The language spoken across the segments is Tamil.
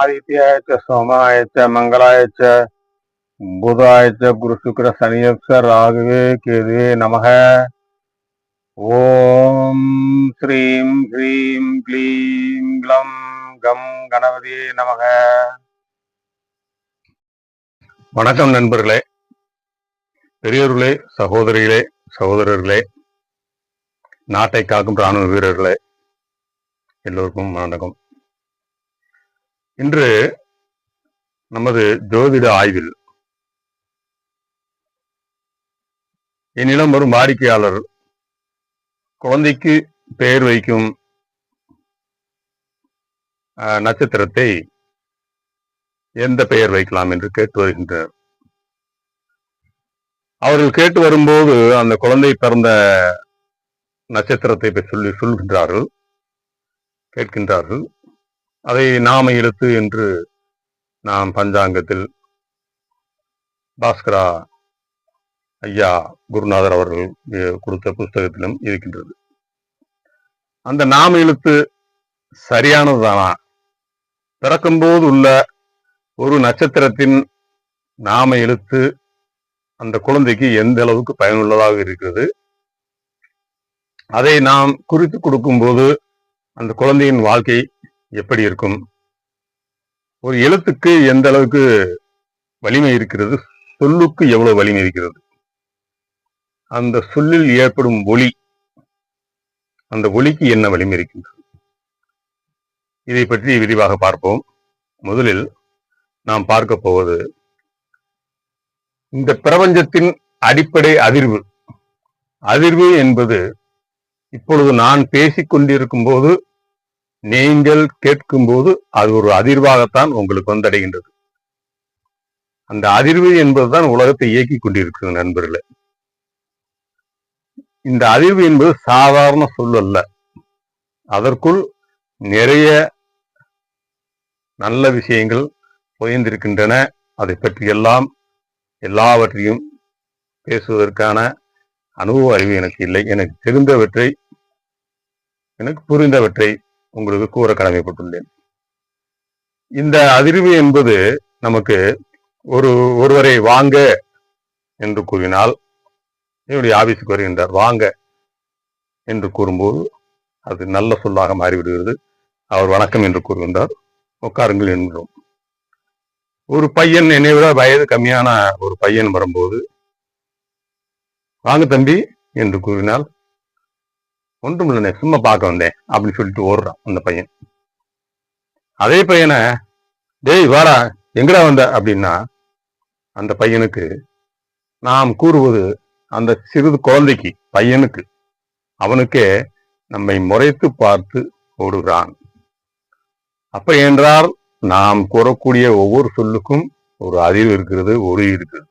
ஆதித்யாய சோமாய மங்களாய புதாய குரு சுக்கர சனியப்ச ராகுவே கேதுவே நமக ஓம் ஸ்ரீம் ஹ்ரீம் க்ளீம் க்ளம் கம் கணபதியே நமக வணக்கம் நண்பர்களே பெரியோர்களே சகோதரிகளே சகோதரர்களே நாட்டை காக்கும் ராணுவ வீரர்களே எல்லோருக்கும் வணக்கம். இன்று நமது ஜோதிட ஆய்வில் என்னிடம் வரும் வாடிக்கையாளர் குழந்தைக்கு பெயர் வைக்கும் நட்சத்திரத்தை எந்த பெயர் வைக்கலாம் என்று கேட்டு வருகின்றனர் அவர்கள் கேட்டு வரும்போது அந்த குழந்தை பிறந்த நட்சத்திரத்தை சொல்லி சொல்கின்றார்கள் கேட்கின்றார்கள். அதை நாம எழுத்து என்று நாம் பஞ்சாங்கத்தில் பாஸ்கரா ஐயா குருநாதர் அவர்கள் கொடுத்த புஸ்தகத்திலும் இருக்கின்றது. அந்த நாம எழுத்து சரியானதுதானா? பிறக்கும்போது உள்ள ஒரு நட்சத்திரத்தின் நாம எழுத்து அந்த குழந்தைக்கு எந்த அளவுக்கு பயனுள்ளதாக இருக்கிறது? அதை நாம் குறித்து கொடுக்கும்போது அந்த குழந்தையின் வாழ்க்கை எப்படி இருக்கும்? ஒரு எழுத்துக்கு எந்த அளவுக்கு வலிமை இருக்கிறது? சொல்லுக்கு எவ்வளவு வலிமை இருக்கிறது? அந்த சொல்லில் ஏற்படும் ஒளி அந்த ஒளிக்கு என்ன வலிமை இருக்கின்றது? இதை பற்றி விரிவாக பார்ப்போம். முதலில் நாம் பார்க்க போவது இந்த பிரபஞ்சத்தின் அடிப்படை அதிர்வு. அதிர்வு என்பது இப்பொழுது நான் பேசிக் கொண்டிருக்கும் போது நீங்கள் கேட்கும் போது அது ஒரு அதிர்வாகத்தான் உங்களுக்கு வந்தடைகின்றது. அந்த அதிர்வு என்பதுதான் உலகத்தை இயக்கி கொண்டிருக்கிறது நண்பர்களே. இந்த அதிர்வு என்பது சாதாரண சொல் அல்ல. அதற்குள் நிறைய நல்ல விஷயங்கள் புயந்திருக்கின்றன அதை பற்றியெல்லாம் எல்லாவற்றையும் பேசுவதற்கான அனுபவ அறிவு எனக்கு இல்லை. எனக்கு தெரிந்தவற்றை எனக்கு புரிந்தவற்றை உங்களுக்கு கூற கடமைப்பட்டுள்ளேன். இந்த அதிர்வு என்பது நமக்கு ஒரு ஒருவரை வாங்க என்று கூறினால் என்னுடைய ஆபீஸுக்கு வருகின்றார் வாங்க என்று கூறும்போது அது நல்ல சொல்லாக மாறிவிடுகிறது. அவர் வணக்கம் என்று கூறுகின்றார் உட்காருங்கள் என்கிறோம் ஒரு பையன் என்னை விட வயது கம்மியான ஒரு பையன் வரும்போது வாங்க தம்பி என்று கூறினால் ஒன்றும் இல்லைண்ணே சும்மா பார்க்க வந்தேன் அப்படின்னு சொல்லிட்டு ஓடுறான் அந்த பையன். அதே பையனை டேய் வாடா எங்கடா வந்த? அப்படின்னா அந்த பையனுக்கு நாம் கூறுவது அந்த சிறிது குழந்தைக்கு பையனுக்கு அவனுக்கே நம்மை முறைத்து பார்த்து ஓடுகிறான். அப்ப என்றால் நாம் கூறக்கூடிய ஒவ்வொரு சொல்லுக்கும் ஒரு அறிவு இருக்கிறது ஒளி இருக்கிறது.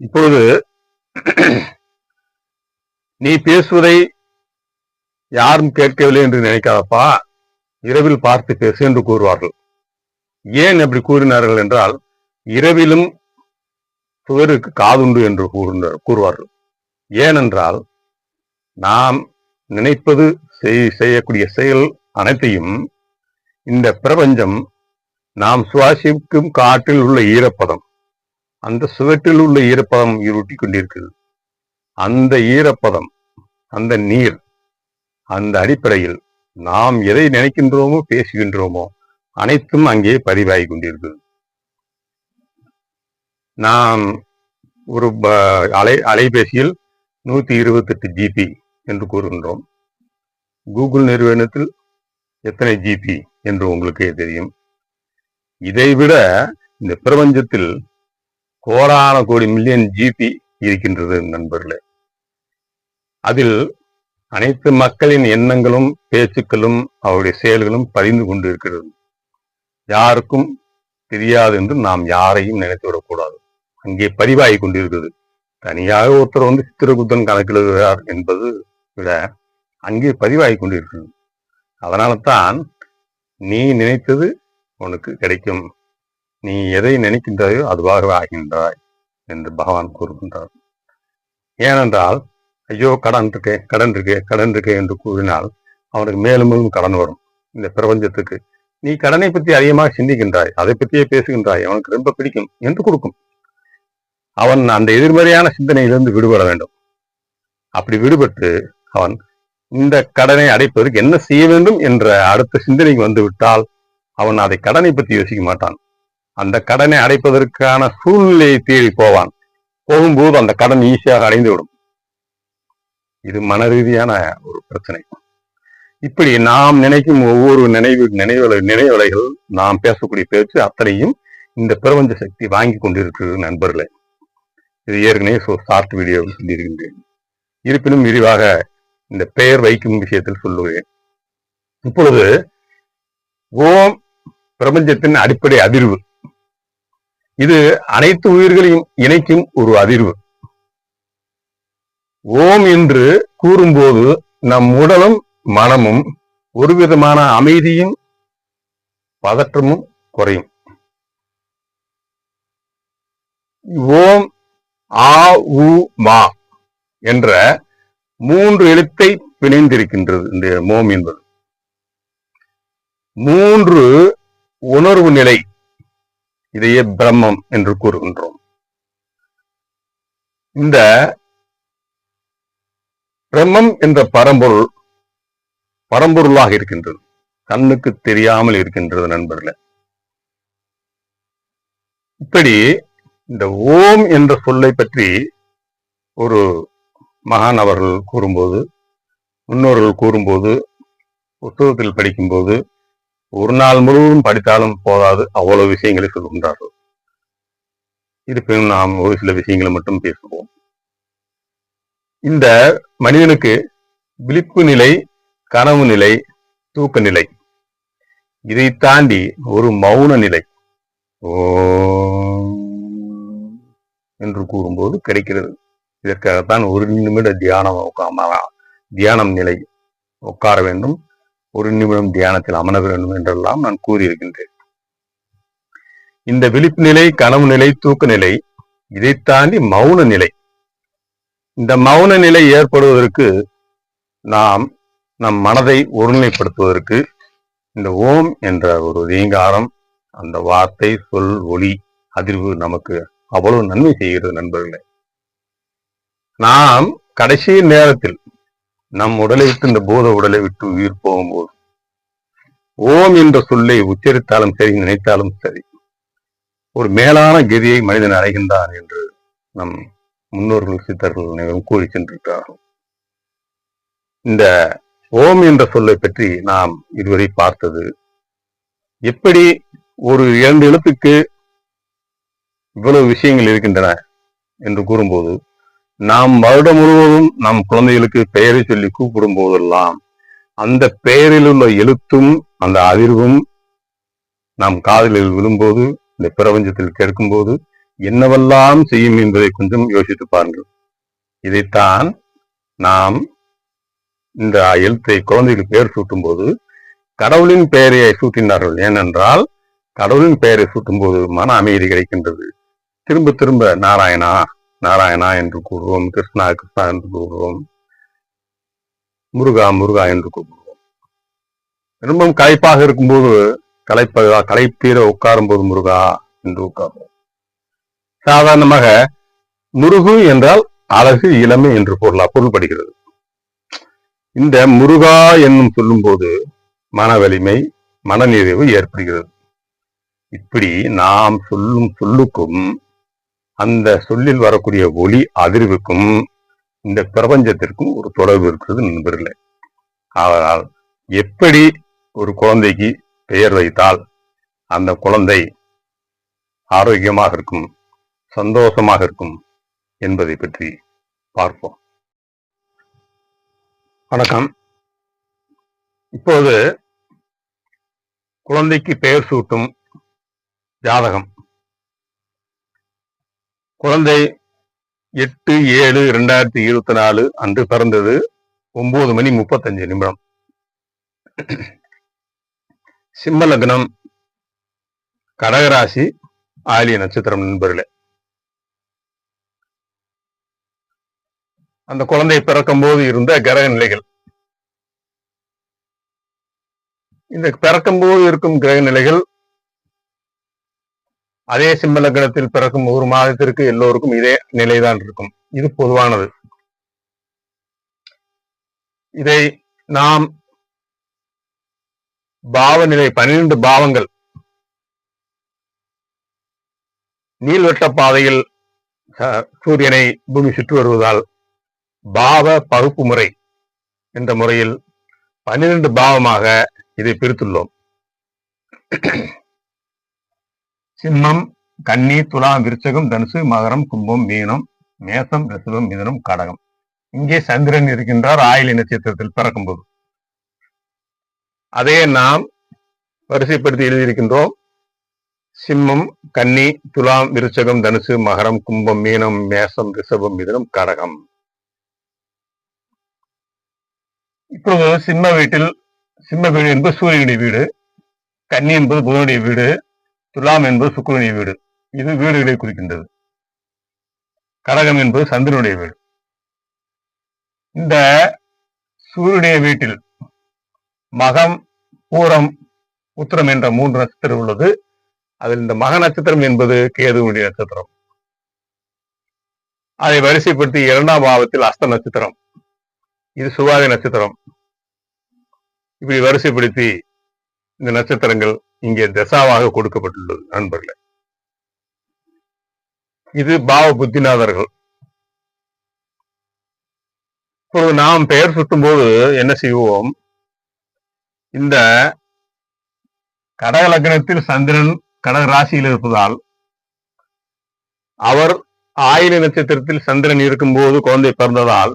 இப்பொழுது நீ பேசுவதை யாரும் கேட்கவில்லை என்று நினைக்காதப்பா. இரவில் பார்த்து பேசு என்று கூறுவார்கள். ஏன் அப்படி கூறினார்கள் என்றால் இரவிலும் சுவருக்கு காதுண்டு என்று கூறுகின்ற- கூறுவார்கள். ஏனென்றால் நாம் நினைப்பது செய்- செய்யக்கூடிய செயல் அனைத்தையும் இந்த பிரபஞ்சம் நாம் சுவாசிக்கும் காற்றில் உள்ள ஈரப்பதம் அந்த சுவற்றில் உள்ள ஈரப்பதம் இருட்டி கொண்டிருக்கிறது. அந்த ஈரப்பதம் அந்த நீர் அந்த அடிப்படையில் நாம் எதை நினைக்கின்றோமோ பேசுகின்றோமோ அனைத்தும் அங்கே பதிவாகி கொண்டிருக்கிறது. நாம் ஒரு ப- அலை அலைபேசியில் நூத்தி இருபத்தெட்டு ஜிபி என்று கூறுகின்றோம். கூகுள் நிறுவனத்தில் எத்தனை ஜிபி என்று உங்களுக்கே தெரியும். இதைவிட இந்த பிரபஞ்சத்தில் கோடான கோடி மில்லியன் ஜிபி இருக்கின்றது நண்பர்களே. அதில் அனைத்து மக்களின் எண்ணங்களும் பேச்சுக்களும் அவருடைய செயல்களும் பதிந்து கொண்டு இருக்கிறது யாருக்கும் தெரியாது என்று நாம் யாரையும் நினைத்து விடக்கூடாது. அங்கே பதிவாகி கொண்டிருக்கிறது. தனியாக ஒருத்தர் வந்து சித்திரகுப்தன் கணக்கிடுகிறார் என்பது விட அங்கே பதிவாகி கொண்டிருக்கிறது. அதனால தான் நீ நினைத்தது உனக்கு கிடைக்கும். நீ எதை நினைக்கின்றாயோ அதுவாகவே ஆகின்றாய் என்று பகவான் கூறுகின்றார். ஏனென்றால் ஐயோ கடன் இருக்கே கடன் இருக்கே கடன் இருக்கே என்று கூறினால் அவனுக்கு மேலும் மேலும் கடன் வரும். இந்த பிரபஞ்சத்துக்கு. நீ கடனை பற்றி அதிகமாக சிந்திக்கின்றாய் அதை பற்றியே பேசுகின்றாய் அவனுக்கு ரொம்ப பிடிக்கும் என்று கொடுக்கும். அவன் அந்த எதிர்மறையான சிந்தனையிலிருந்து விடுபட வேண்டும். அப்படி விடுபட்டு அவன் இந்த கடனை அடைப்பதற்கு என்ன செய்ய வேண்டும் என்ற அடுத்த சிந்தனைக்கு வந்து விட்டால் அவன் அதை கடனை பற்றி யோசிக்க மாட்டான். அந்த கடனை அடைப்பதற்கான சூழ்நிலையை தேடி போவான். போகும்போது அந்த கடன் ஈஸியாக அடைந்து விடும் இது மன ரீதியான ஒரு பிரச்சனை. இப்படி நாம் நினைக்கும் ஒவ்வொரு நினைவு நினைவலை நினைவலைகள் நாம் பேசக்கூடிய பேச்சு அத்தனையும் இந்த பிரபஞ்ச சக்தி வாங்கி கொண்டிருக்கிறது நண்பர்களே. இது ஏற்கனவே ஷார்ட் வீடியோ சொல்லியிருக்கின்றேன். இருப்பினும் விரிவாக இந்த பெயர் வைக்கும் விஷயத்தில் சொல்லுவேன் இப்பொழுது ஓம் பிரபஞ்சத்தின் அடிப்படை அதிர்வு. இது அனைத்து உயிர்களையும் இணைக்கும் ஒரு அதிர்வு. ஓம் என்று கூறும்போது நம் உடலும் மனமும் ஒரு விதமான அமைதியும் பதற்றமும் குறையும். ஓம் ஆ உ மா என்ற மூன்று எழுத்தை பிணைந்திருக்கின்றது. இந்த மோம் என்பது. மூன்று உணர்வு நிலை இதையே பிரம்மம் என்று கூறுகின்றோம். இந்த பிரம்மம் என்ற பரம்பொருள் பரம்பொருளாக இருக்கின்றது. கண்ணுக்கு தெரியாமல் இருக்கின்றது நண்பர்களே. இப்படி இந்த ஓம் என்ற சொல்லை பற்றி ஒரு மகான் அவர்கள் கூறும்போது முன்னோர்கள் கூறும்போது புத்தகத்தில் படிக்கும்போது ஒரு நாள் முழுவதும் படித்தாலும் போதாது அவ்வளவு விஷயங்களை சொல்கின்றார்கள். இருப்பினும் நாம் ஒரு சில விஷயங்களை மட்டும் பேசுவோம். இந்த மனிதனுக்கு விழிப்பு நிலை கனவு நிலை தூக்க நிலை. இதை தாண்டி ஒரு மௌன நிலை. ஓ என்று கூறும்போது கிடைக்கிறது. இதற்காகத்தான் ஒரு நிமிட தியானம் உட்காம தியானம் நிலை உட்கார வேண்டும். ஒரு நிமிடம் தியானத்தில் அமர வேண்டும் என்றெல்லாம் நான் கூறியிருக்கின்றேன். இந்த விழிப்பு நிலை கனவு நிலை தூக்க நிலை இதை தாண்டி மௌன நிலை. இந்த மௌன நிலை ஏற்படுவதற்கு நாம் நம் மனதை ஒருநிலைப்படுத்துவதற்கு இந்த ஓம் என்ற ஒரு ரீங்காரம் அந்த வார்த்தை சொல் ஒளி அதிர்வு நமக்கு அவ்வளவு நன்மை செய்கிறது நண்பர்களே. நாம் கடைசி நேரத்தில் நம் உடலை விட்டு இந்த பூத உடலை விட்டு உயிர் போகும்போது ஓம் என்ற சொல்லை உச்சரித்தாலும் சரி நினைத்தாலும் சரி ஒரு மேலான கதியை மனிதன் அடைகின்றான் என்று நம் முன்னோர்கள் சித்தர்கள் அனைவரும் கூறி சென்றிருக்கிறார்கள் இந்த ஓம் என்ற சொல்லை பற்றி நாம் இதுவரை பார்த்தது. எப்படி ஒரு இரண்டு எழுத்துக்கு இவ்வளவு விஷயங்கள் இருக்கின்றன என்று கூறும்போது நாம் வருடம் முழுவதும் நம் குழந்தைகளுக்கு பெயரை சொல்லி கூப்பிடும் போதெல்லாம் அந்த பெயரில் உள்ள எழுத்தும் அந்த அதிர்வும் நம் காதலில் விழும்போது இந்த பிரபஞ்சத்தில் கேட்கும்போது என்னவெல்லாம் செய்யும் என்பதை கொஞ்சம் யோசித்து பாருங்கள். இதைத்தான் நாம் இந்த எழுத்தை குழந்தைகளுக்கு பெயர் சூட்டும் போது கடவுளின் பெயரை சூட்டினார்கள். ஏனென்றால் கடவுளின் பெயரை சூட்டும் போது மன அமைதி கிடைக்கின்றது. திரும்ப திரும்ப நாராயணா நாராயணா என்று கூறுவோம் கிருஷ்ணா கிருஷ்ணா என்று கூறுவோம் முருகா முருகா என்று கூறுவோம். திரும்பவும் களைப்பாக இருக்கும்போது களைப்பதா களைப்பீர உட்காரும் போது முருகா என்று உட்காருவோம். சாதாரணமாக முருகு என்றால் அழகு இளமை என்று பொருளா பொருள்படுகிறது இந்த முருகா என்னும் சொல்லும்போது மன வலிமை மனநிறைவு ஏற்படுகிறது. இப்படி நாம் சொல்லும் சொல்லுக்கும் அந்த சொல்லில் வரக்கூடிய ஒளி அதிர்வுக்கும் இந்த பிரபஞ்சத்திற்கும் ஒரு தொடர்பு இருக்கிறது நண்பர்களே ஆனால் எப்படி ஒரு குழந்தைக்கு பெயர் வைத்தால் அந்த குழந்தை ஆரோக்கியமாக இருக்கும்? சந்தோஷமாக இருக்கும் என்பதை பற்றி பார்ப்போம். வணக்கம். இப்போது குழந்தைக்கு பெயர் சூட்டும் ஜாதகம். குழந்தை எட்டு ஏழு இரண்டாயிரத்தி இருபத்தி நாலு அன்று பிறந்தது ஒன்பது மணி முப்பத்தஞ்சு நிமிடம். சிம்ம லக்னம் கடகராசி ஆலிய நட்சத்திரம் நண்பர்களே. அந்த குழந்தை பிறக்கும் போது இருந்த கிரக நிலைகள். இந்த பிறக்கும் போது இருக்கும் கிரக நிலைகள் அதே சிம்ம லக்னத்தில் பிறக்கும் ஒரு மாதத்திற்கு எல்லோருக்கும் இதே நிலைதான் இருக்கும். இது பொதுவானது. இதை நாம் பாவநிலை பன்னிரண்டு பாவங்கள் நீள்வட்ட பாதையில் சூரியனை பூமி சுற்றி வருவதால் பாவ பகுப்பு முறை என்ற முறையில் பன்னிரண்டு பாவமாக இதை பிரித்துள்ளோம். சிம்மம் கன்னி துலாம் விருச்சகம் தனுசு மகரம் கும்பம் மீனம் மேசம் ரிஷபம் மிதனம் கடகம். இங்கே சந்திரன் இருக்கின்றார் ஆயிலி நட்சத்திரத்தில் பிறக்கும்போது. அதே நாம் வரிசைப்படுத்தி எழுதியிருக்கின்றோம். சிம்மம் கன்னி துலாம் விருச்சகம் தனுசு மகரம் கும்பம் மீனம் மேசம் ரிஷபம் மிதனம் கடகம். இப்போது சிம்ம வீட்டில் சிம்ம வீடு என்பது சூரியனுடைய வீடு கன்னி என்பது புதனுடைய வீடு துலாம் என்பது சுக்கரனுடைய வீடு. இது வீடுகளை குறிக்கின்றது. கடகம் என்பது சந்திரனுடைய வீடு. இந்த சூரியனுடைய வீட்டில் மகம் பூரம் உத்திரம் என்ற மூன்று நட்சத்திரம் உள்ளது. அதில் இந்த மக நட்சத்திரம் என்பது கேதுவுடைய நட்சத்திரம். அதை வரிசைப்படுத்தி இரண்டாம் பாவத்தில் அஸ்த நட்சத்திரம். இது சுவாதி நட்சத்திரம். இப்படி வரிசைப்படுத்தி இந்த நட்சத்திரங்கள் இங்கே தசாவாக கொடுக்கப்பட்டுள்ளது நண்பர்களே. இது பாவ புத்திநாதர்கள். இப்பொழுது நாம் பெயர் சுட்டும் போது என்ன செய்வோம்? இந்த கடக லக்னத்தில் சந்திரன் கடக ராசியில் இருப்பதால் அவர் ஆயில நட்சத்திரத்தில் சந்திரன் இருக்கும்போது குழந்தை பிறந்ததால்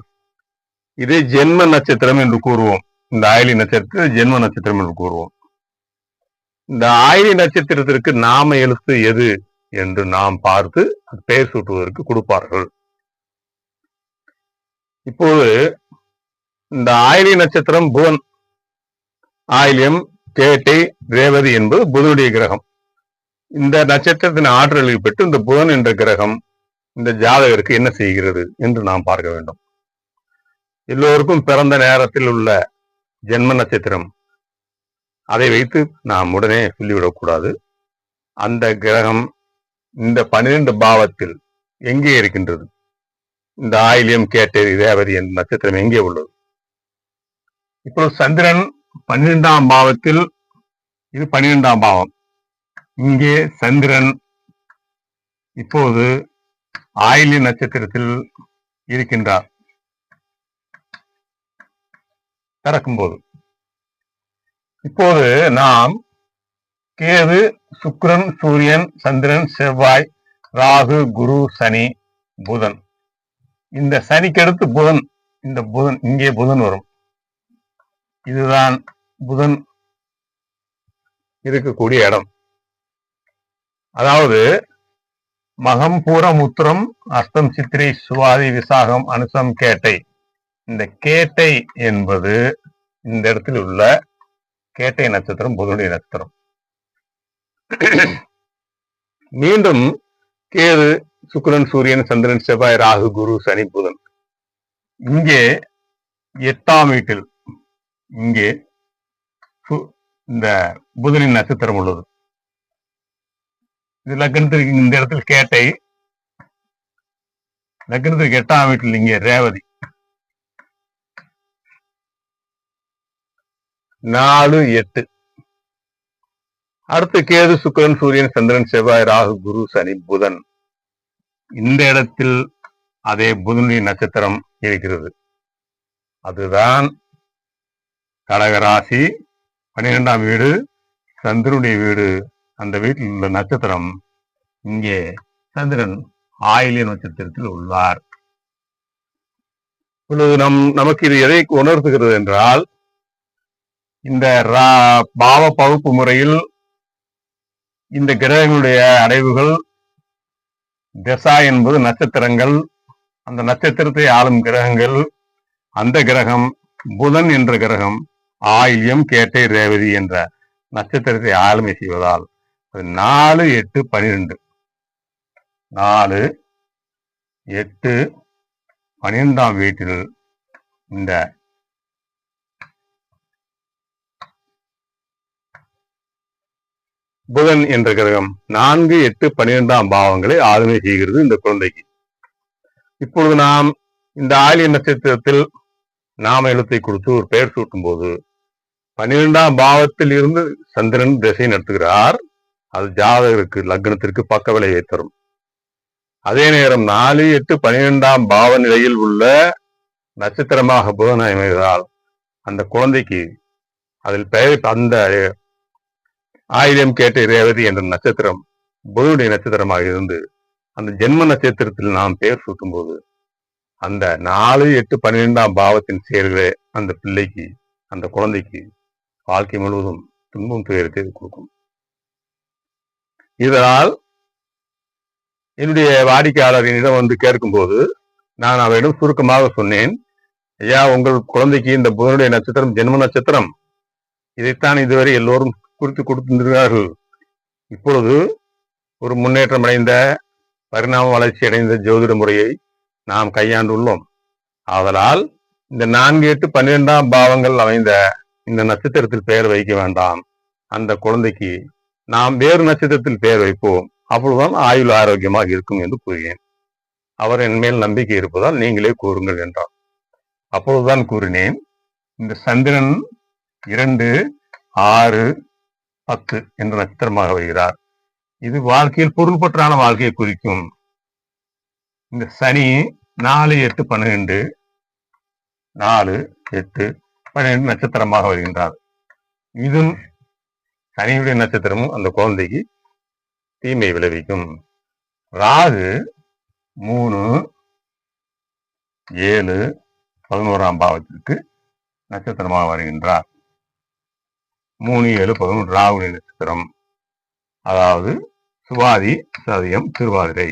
இது ஜென்ம நட்சத்திரம் என்று கூறுவோம். இந்த ஆயிலி நட்சத்திரத்தில் ஜென்ம நட்சத்திரம் என்று கூறுவோம். இந்த ஆயிலி நட்சத்திரத்திற்கு நாம எழுத்து எது என்று நாம் பார்த்து பெயர் சூட்டுவதற்கு கொடுப்பார்கள். இப்போது இந்த ஆயிலி நட்சத்திரம் புவன். ஆயிலியம் கேட்டை ரேவதி என்பது புதனுடைய கிரகம். இந்த நட்சத்திரத்தின் ஆற்றலில் பெற்று இந்த புதன் என்ற கிரகம் இந்த ஜாதகருக்கு என்ன செய்கிறது என்று நாம் பார்க்க வேண்டும். எல்லோருக்கும் பிறந்த நேரத்தில் உள்ள ஜென்ம நட்சத்திரம். அதை வைத்து நாம் உடனே சொல்லிவிடக்கூடாது. அந்த கிரகம் இந்த பன்னிரண்டு பாவத்தில் எங்கே இருக்கின்றது? இந்த ஆயிலியம் கேட்டேரி ரேவதி என்ற நட்சத்திரம் எங்கே உள்ளது? இப்போ சந்திரன் பன்னிரெண்டாம் பாவத்தில் இது பன்னிரெண்டாம் பாவம். இங்கே சந்திரன் இப்போது ஆயிலி நட்சத்திரத்தில் இருக்கின்றார். பிறக்கும்போது இப்போது நாம் கேது சுக்கிரன் சூரியன் சந்திரன் செவ்வாய் ராகு குரு சனி புதன். இந்த சனிக்கடுத்து புதன் இந்த புதன் இங்கே புதன் வரும். இதுதான் புதன் இருக்கக்கூடிய இடம். அதாவது மகம் பூரம் உத்திரம் அஸ்தம் சித்திரை சுவாதி விசாகம் அனுசம் கேட்டை. இந்த கேட்டை என்பது இந்த இடத்தில் உள்ள கேட்டை நட்சத்திரம் புதனுடைய நட்சத்திரம். மீண்டும் கேது சுக்கரன் சூரியன் சந்திரன் செவ்வாய் ராகு குரு சனி புதன். இங்கே எட்டாம் வீட்டில் இங்கே சு- இந்த புதனின் நட்சத்திரம் உள்ளது. இது லக்னத்திற்கு இந்த இடத்தில் கேட்டை லக்னத்திற்கு எட்டாம் வீட்டில் இங்கே ரேவதி. நாலு எட்டு. அடுத்து கேது சுக்கிரன் சூரியன் சந்திரன் செவ்வாய் ராகு குரு சனி புதன். இந்த இடத்தில் அதே புதனுடைய நட்சத்திரம் இருக்கிறது. அதுதான் கடகராசி. பன்னிரெண்டாம் வீடு சந்திரனுடைய வீடு. அந்த வீட்டில் உள்ள நட்சத்திரம் இங்கே சந்திரன் ஆயிலிய நட்சத்திரத்தில் உள்ளார். இப்பொழுது நம் நமக்கு இது எதை உணர்த்துகிறது என்றால் இந்த ரா- பாவ பகுப்பு முறையில் இந்த கிரகங்களுடைய அடைவுகள் திசா என்பது நட்சத்திரங்கள் அந்த நட்சத்திரத்தை ஆளும் கிரகங்கள் அந்த கிரகம் புதன் என்ற கிரகம் ஆயில்யம் கேட்டை ரேவதி என்ற நட்சத்திரத்தை ஆளுமை செய்வதால் அது நாலு எட்டு பனிரெண்டு. நாலு எட்டு பனிரெண்டாம் வீட்டில் இந்த புதன் என்ற கிரகம் நான்கு எட்டு பன்னிரெண்டாம் பாவங்களை ஆளுமை செய்கிறது இந்த குழந்தைக்கு. இப்பொழுது நாம் இந்த ஆயிலிய நட்சத்திரத்தில் நாம எழுத்தை கொடுத்து ஒரு பெயர் சூட்டும் போது பன்னிரெண்டாம் பாவத்தில் இருந்து சந்திரன் திசை நடத்துகிறார். அது ஜாதகருக்கு லக்னத்திற்கு பக்க விளைவை தரும். அதே நேரம் நாலு எட்டு பன்னிரெண்டாம் பாவ நிலையில் உள்ள நட்சத்திரமாக புதன் அமைவதால் அந்த குழந்தைக்கு அதில் பெயர் அந்த ஆயுதம் கேட்ட ரேவதி என்ற நட்சத்திரம் புதனுடைய நட்சத்திரமாக இருந்து அந்த ஜென்ம நட்சத்திரத்தில் நாம் பெயர் சூட்டும் போது அந்த நாலு எட்டு பன்னிரெண்டாம் பாவத்தின் செயல்களே அந்த பிள்ளைக்கு அந்த குழந்தைக்கு வாழ்க்கை முழுவதும் துன்பம் துயரத்தை கொடுக்கும். இதனால் என்னுடைய வாடிக்கையாளர் என்னிடம் வந்து கேட்கும்போது நான் அவரிடம் சுருக்கமாக சொன்னேன் ஐயா உங்கள் குழந்தைக்கு இந்த புதனுடைய நட்சத்திரம் ஜென்ம நட்சத்திரம் இதைத்தான் இதுவரை எல்லோரும் குறித்து கொடுத்திருக்கிறார்கள். இப்பொழுது ஒரு முன்னேற்றம் அடைந்த பரிணாம வளர்ச்சி அடைந்த ஜோதிட முறையை நாம் கையாண்டுள்ளோம். ஆதலால் இந்த நான்கு எட்டு பன்னிரெண்டாம் பாவங்கள் அமைந்த இந்த நட்சத்திரத்தில் பெயர் வைக்க வேண்டாம். அந்த குழந்தைக்கு நாம் வேறு நட்சத்திரத்தில் பெயர் வைப்போம். அப்பொழுதுதான் ஆயுள் ஆரோக்கியமாக இருக்கும் என்று கூறினேன் அவர் என் மேல் நம்பிக்கை இருப்பதால் நீங்களே கூறுங்கள் என்றார். அப்பொழுதுதான் கூறினேன் இந்த சந்திரன் இரண்டு ஆறு பத்து என்ற நட்சத்திரமாக வருகிறார். இது வாழ்க்கையில் பொருள்பற்றான வாழ்க்கையை குறிக்கும். இந்த சனி நாலு எட்டு பன்னிரெண்டு நாலு எட்டு பன்னிரெண்டு நட்சத்திரமாக வருகின்றார். இதுவும் சனியுடைய நட்சத்திரமும் அந்த குழந்தைக்கு தீமை விளைவிக்கும். ராகு மூணு ஏழு பதினோராம் பாவத்திற்கு நட்சத்திரமாக வருகின்றார். மூணு ஏழு பதினொன்று ராகுடைய நட்சத்திரம். அதாவது சுவாதி சதயம் திருவாதிரை.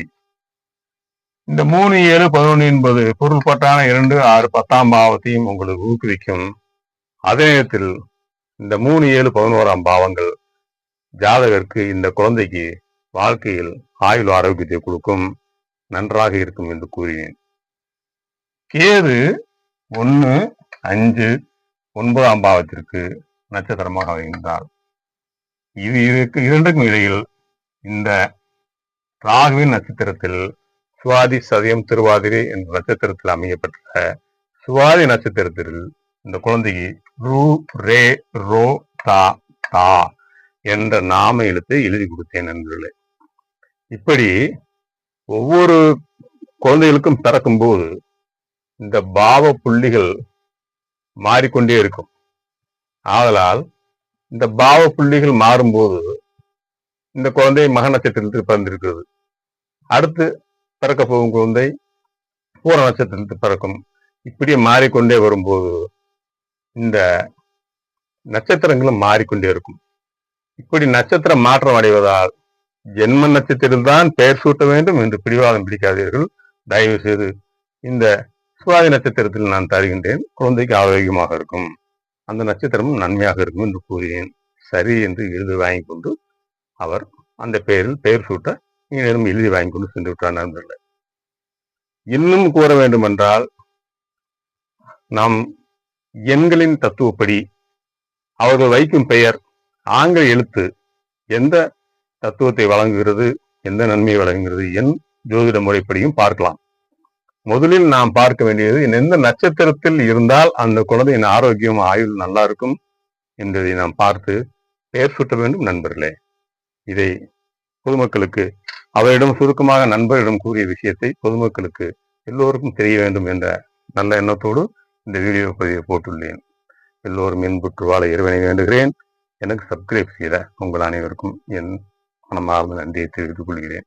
இந்த மூணு ஏழு பதினொன்று என்பது பொருள்பட்டான இரண்டு ஆறு பத்தாம் பாவத்தையும் உங்களுக்கு ஊக்குவிக்கும். அதே நேரத்தில் இந்த மூணு ஏழு பதினோராம் பாவங்கள் ஜாதகருக்கு இந்த குழந்தைக்கு வாழ்க்கையில் ஆயுள் ஆரோக்கியத்தை கொடுக்கும். நன்றாக இருக்கும் என்று கூறினேன். கேது ஒன்று அஞ்சு ஒன்பதாம் பாவத்திற்கு நட்சத்திரமாக வருகின்றார் இது இருக்கு இரண்டுக்கும் இடையில் இந்த ராகுவின் நட்சத்திரத்தில் சுவாதி சதயம் திருவாதிரை என்ற நட்சத்திரத்தில் அமையப்பட்ட சுவாதி நட்சத்திரத்தில் இந்த குழந்தைக்கு ரூ ரே ரோ தா தா என்ற நாம எழுத்தை எழுதி கொடுத்தேன் நண்பர்களே. இப்படி ஒவ்வொரு குழந்தைகளுக்கும் பிறக்கும் போது இந்த பாவ புள்ளிகள் மாறிக்கொண்டே இருக்கும். ஆதலால் இந்த பாவ புள்ளிகள் மாறும்போது இந்த குழந்தை மக நட்சத்திரத்தில் பிறந்திருக்கிறது. அடுத்து பிறக்க போகும் குழந்தை பூர நட்சத்திரத்தில் பிறக்கும். இப்படியே மாறிக்கொண்டே வரும்போது இந்த நட்சத்திரங்களும் மாறிக்கொண்டே இருக்கும். இப்படி நட்சத்திரம் மாற்றம் அடைவதால் ஜென்ம நட்சத்திரத்தில் தான் பெயர் சூட்ட வேண்டும் என்று பிடிவாதம் பிடிக்காதீர்கள். தயவு செய்து இந்த சுவாதி நட்சத்திரத்தில் நான் தருகின்றேன். குழந்தைக்கு ஆரோக்கியமாக இருக்கும். அந்த நட்சத்திரமும் நன்மையாக இருக்கும் என்று கூறினேன். சரி என்று எழுதி வாங்கி கொண்டு அவர் அந்த பெயரில் பெயர் சூட்ட நீங்களும் எழுதி வாங்கி கொண்டு சென்று விட்டார் நண்பர்களே. இன்னும் கூற வேண்டுமென்றால் நாம் எண்களின் தத்துவப்படி அவர்கள் வைக்கும் பெயர் ஆங்கில எழுத்து எந்த தத்துவத்தை வழங்குகிறது எந்த நன்மையை வழங்குகிறது என் ஜோதிட முறைப்படியும் பார்க்கலாம். முதலில் நாம் பார்க்க வேண்டியது எந்த நட்சத்திரத்தில் இருந்தால் அந்த குழந்தையின் ஆரோக்கியம் ஆயுள் நல்லா இருக்கும் என்பதை நாம் பார்த்து பெயர் சுட்ட வேண்டும் நண்பர்களே. இதை பொதுமக்களுக்கு அவரிடம் சுருக்கமாக நண்பரிடம் கூறிய விஷயத்தை பொதுமக்களுக்கு எல்லோருக்கும் தெரிய வேண்டும் என்ற நல்ல எண்ணத்தோடு இந்த வீடியோ பதிவை போட்டுள்ளேன். எல்லோரும் இன்புற்று வாழ இறைவனை வேண்டுகிறேன். எனக்கு சப்ஸ்கிரைப் செய்த உங்கள் அனைவருக்கும் என் மனமார்ந்த நன்றியை தெரிவித்துக் கொள்கிறேன்.